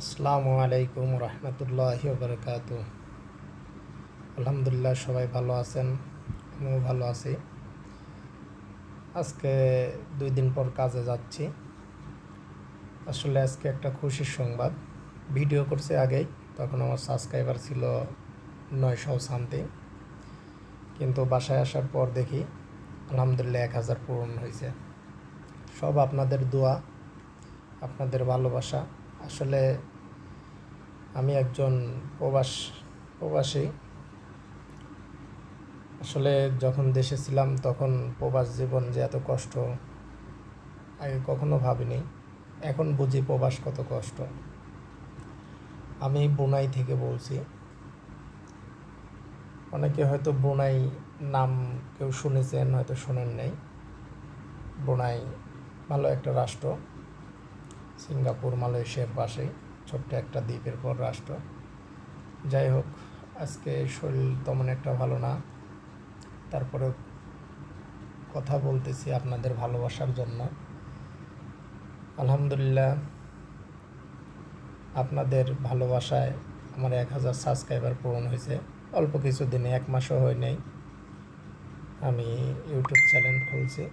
আসসালামু আলাইকুম রহমতুল্লাহ বরকাত আলহামদুলিল্লাহ সবাই ভালো আছেন, আমিও ভালো আছি। আজকে দুই দিন পর কাজে যাচ্ছি। আসলে আজকে একটা খুশির সংবাদ। ভিডিও করছে আগেই, তখন আমার সাবস্ক্রাইবার ছিল নয়শো সামথিং। কিন্তু বাসায় আসার পর দেখি, আলহামদুলিল্লাহ এক হাজার পূরণ হয়েছে। সব আপনাদের দোয়া, আপনাদের ভালোবাসা। আসলে আমি একজন প্রবাস, প্রবাসী। আসলে যখন দেশে ছিলাম তখন প্রবাস জীবন যে এত কষ্ট, আগে কখনো ভাবিনি। এখন বুঝি প্রবাস কত কষ্ট। আমি বুনাই থেকে বলছি। অনেকে হয়তো বুনাই নাম কেউ শুনেছেন, হয়তো শোনেন নাই। বুনাই ভালো একটা রাষ্ট্র। সিঙ্গাপুর, মালয়েশিয়ার পাশে ছোট্ট একটা দ্বীপের পর রাষ্ট্র। যাই হোক, আজকে শরীর তেমন একটা ভালো না। তারপরে কথা বলতেছি আপনাদের ভালোবাসার জন্য। আলহামদুলিল্লাহ, আপনাদের ভালোবাসায় আমার এক হাজার সাবস্ক্রাইবার পূরণ হয়েছে। অল্প কিছু দিনে এক মাসও হয় নাই। আমি ইউটিউব চ্যানেল খুলছি।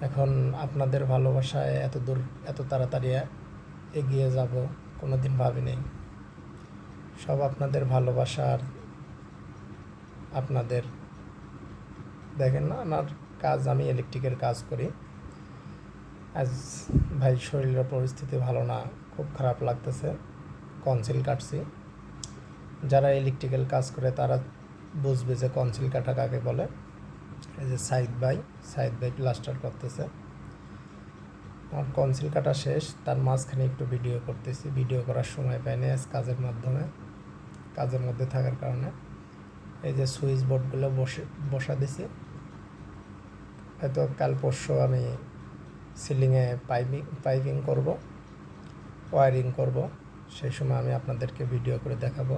এখন আপনাদের ভালোবাসায় এত দূর, এত তাড়াতাড়ি এগিয়ে যাব কোনো দিন ভাবিনি। সব আপনাদের ভালোবাসার আপনাদের। দেখেন না, আমার কাজ, আমি ইলেকট্রিকের কাজ করি। আজ ভাই শরীরের পরিস্থিতি ভালো না, খুব খারাপ লাগতেছে। কনসিল কাটছি। যারা ইলেকট্রিক্যাল কাজ করে তারা বুঝবে যে কনসিল কাটা কাকে বলে। এই যে সাইদ ভাই সাইদ ভাই প্লাস্টার করতেছে। আমার কনসিল কাটা শেষ, তার মাঝখানে একটু ভিডিও করতেছি। ভিডিও করার সময় পাইনি আজ কাজের মাধ্যমে, কাজের মধ্যে থাকার কারণে। এই যে সুইচ বোর্ডগুলো বসে, বসা দিছি। হয়তো কাল পরশু আমি সিলিংয়ে পাইপিং পাইপিং করব ওয়ারিং করব। সেই সময় আমি আপনাদেরকে ভিডিও করে দেখাবো।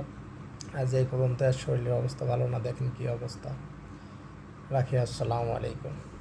আজ এই পর্যন্ত শরীরের অবস্থা ভালো না, দেখেন কী অবস্থা। রাখি আসসালামু আলাইকুম।